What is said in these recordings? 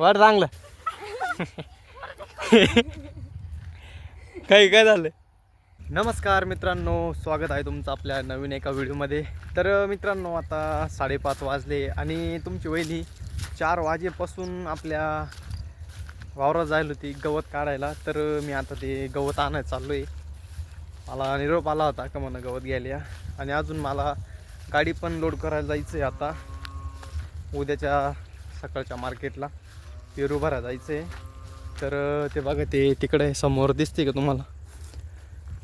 वाट चांगलं. काही काय झालं? नमस्कार मित्रांनो स्वागत आहे तुमचं आपल्या नवीन एका व्हिडिओमध्ये. तर मित्रांनो आता साडेपाच वाजले आणि तुमची वहिनी चार वाजेपासून आपल्या वावरात जायला होती गवत काढायला. तर मी आता ते गवत आणायला चाललो आहे मला निरोप आला होता का म्हणा गवत घ्यायला. आणि अजून मला गाडी पण लोड करायला जायचं आहे आता उद्याच्या सकाळच्या मार्केटला पेरूभरा जायचं आहे तर ते बघा ते तिकडे समोर दिसते का तुम्हाला?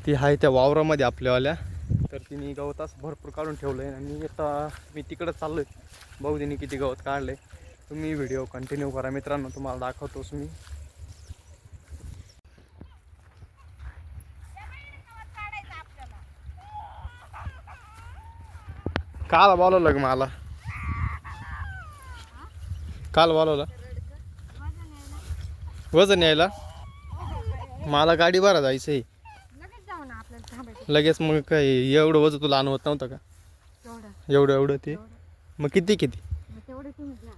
ती आहे त्या वावरामध्ये आपल्यावाल्या. तर तिने गवत असं भरपूर काढून ठेवलं आहे आणि आता मी तिकडं चाललो आहे भाऊ तिने किती गवत काढलं आहे तुम्ही व्हिडिओ कंटिन्यू करा मित्रांनो. तुम्हाला दाखवतोच मी. काल बोलवलं ग मला? काल बोलवलं? वजन यायला. मला गाडी भरा जायचं आहे. लगेच जाऊ ना आपल्याला थांबायचं. लगेच मग काय एवढं वजन तुला आणवत नव्हतं का? तेवढं एवढं एवढं ते? मग किती किती? मग तेवढं तुम्ही घ्या.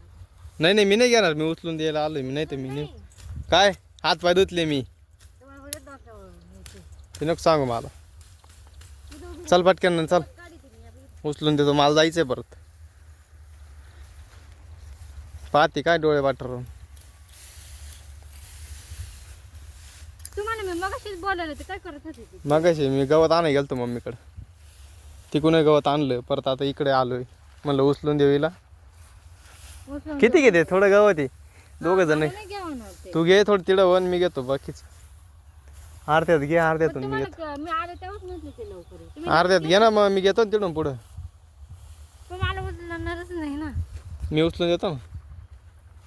नाही नाही मी नाही घेणार. मी उचलून द्यायला आलोय. मी नाही तर मी नाही. काय? हात पाय धुतले मी. तुम्हाला. ते नको सांगू मला. चल पटकन ना, चल. गाडी तुम्ही या बघ. उचलून देतो. मला जायचंय परत. पाहते काय डोळे वाटरून. तुम्हाला मी मगाशीच बोलायला ते काय करत होते ते? मगाशी मी गवत आणाय गेलतो मम्मीकडं. तिकडून गवत आणलं परत आता इकडे आलोय. म्हणलं उचलून देऊ हिला. उचलून किती घेते? थोडं गवत आहे. दोघं जण. नाही ते तू घे थोडं तिडं वन मी घेतो बाकीच. अर्ध्यात घे अर्ध्यातून मी घेतो. क- मी आले तेव्हाच म्हटले ते लवकर. ये. तुम्ही अर्ध्यात घे ना मग मी घेतो ना तिडून पुढं. तुम्हाला उचलणारच नाही ना. मी उचलून देतो ना.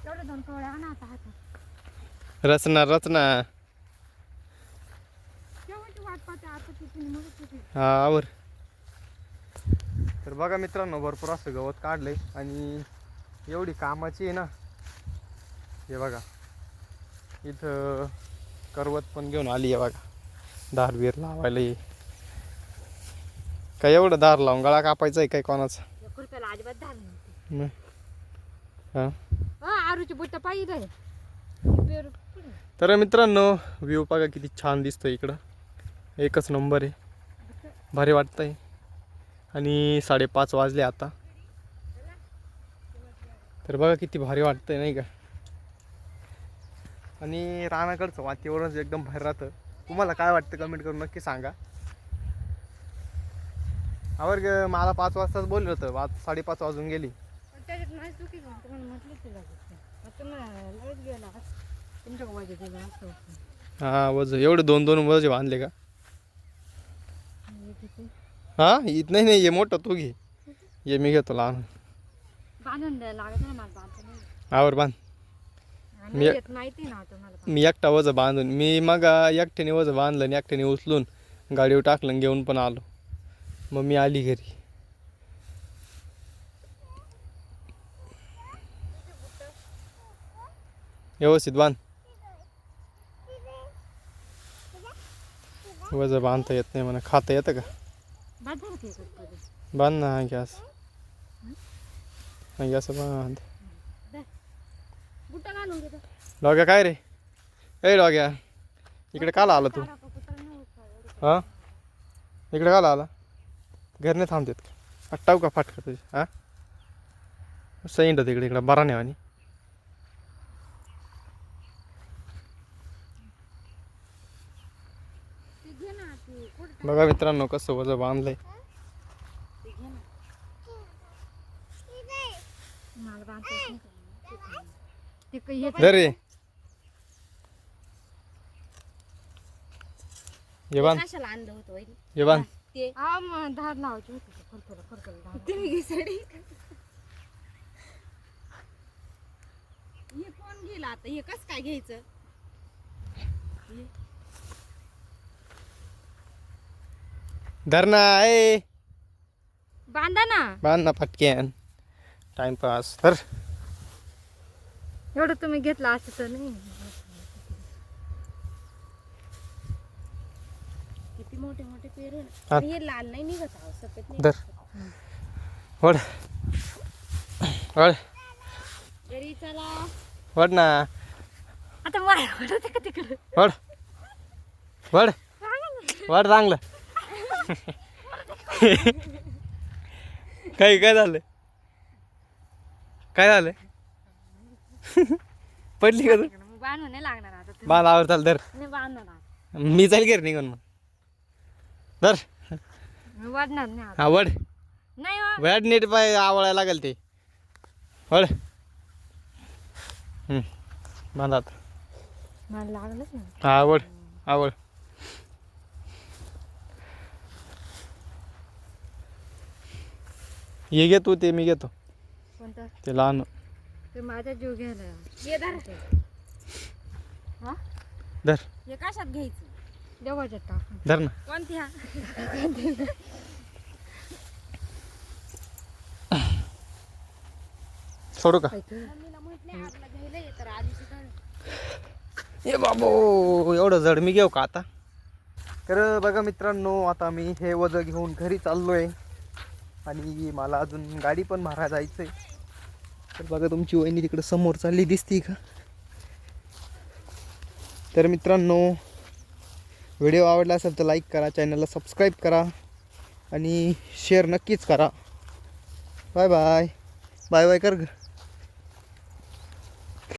तेवढे दोन कवळे आणा आता हातात. रचना रचना केव्हाची वाट पाहते आता तिथे मग तिथे हा आवर. तर बघा मित्रांनो भरपूर असं गवत काढलंय आणि एवढी कामाची आहे ना. हे बघा. इथं करवत पण घेऊन आली आहे बघा. धार बीर लावायला ये. काय एवढं धार लावून गळा कापायचा आहे काय कोणाचा? हा? हा? तर मित्रांनो व्ह्यू बघा किती छान दिसतो इकडं. एकच नंबर आहे. भारी वाटतंय. आणि साडेपाच वाजले आता. तर बघा किती भारी वाटतंय नाही का? आणि रानाकडचं वातावरण एकदम भारी राहतं. तुम्हाला काय वाटतं कमेंट करून नक्की सांगा. आवर ग मला पाच वाजताच बोललं होतं. वाज साडेपाच वाजून गेली. हां वज एवढे दोन दोन वजे बांधले का? हां? इत नाही नाही ये मोठं तू घे. ये मी घेतो लहान. बांधून द्यायला लागत नाही मला बांधता नाही आवर बांध. मी- येत माहिती ना तुम्हाला पण. मी एकटा वज बांधून मी मग एकट्याने वज बांधलं आणि एकट्याने उचलून गाडीवर टाकलं आणि घेऊन पण आलो. मग मी आली घरी. व्यवस्थित बांध. वज बांधता येत नाही म्हणा खाता येतं का? बाद झालं ते एकच कधी. बांध ना हा गॅस हा गॅस बांध दे. बुट्टा घालून घेतो डॉग्या काय रे ए डॉग्या इकडे काला आला तू तारा का कुत्रा नाही उचला एवढं. हा इकडे काला आला घरने थांबतेत का टाऊ का फाटका तुझी हा सईंड तिकडे इकडे बरा नाही आणि ते घे ना ते कुठं बघा मित्रांनो कसं वजं बांधलंय ते घे ना मला बांधता येत नाही का? ते काही हे धर रे ये बांध कशाला आणलं होतं ते. हा मग धार लावायची होती ते खरखर खरखर धार. तुम्ही घे साडी हे कोण गेला आता? हे कस काय घ्यायचं? हे. धर ना ए. बांधा ना. बांध ना पटक्यान टाइमपास धर एवढं तुम्ही घेतला असं तर नाही. किती मोठे मोठे पेरू ना. हा. हे लाल नाही निघत आहो सफेद नाही धर. वड वड तरी चला. वड ना. आता माय होतं का तिकडं? वड वड वड चांगलं. काय काय झालं? काय झालं? पडली का तू? मग बांधून नाही लागणार आता तुम्ही. बांध आवर चाल धर. नाही बांधणार आता. मी जाईल घरी निघून मग. धर. मी वाढणार नाही आता. वड नाही हो. वड नीट पाय आवळायला लागेल ते. वड हम्म, बांध आता. मला लागलंच ना आवड आवड हे घे तू ते मी घेतो. कोणतं? ते लहान. ते माझा जीव घ्यायला ये धर. हा? धर. हे कशात घ्यायचं? देवाच्यात टाकून. धर ना. कोणती हा? सोडू का? ये. बाबो एवढं जड मी घेऊ का आता? तर बघा मित्रांनो आता मी हे वजं घेऊन घरी चाललो आहे आणि मला अजून गाडी पण मारा जायचं आहे तर बघा तुमची वहिनी तिकडं समोर चालली दिसती का? तर मित्रांनो व्हिडिओ आवडला असेल तर लाईक करा चॅनलला सबस्क्राईब करा आणि शेअर नक्कीच करा. बाय बाय बाय बाय कर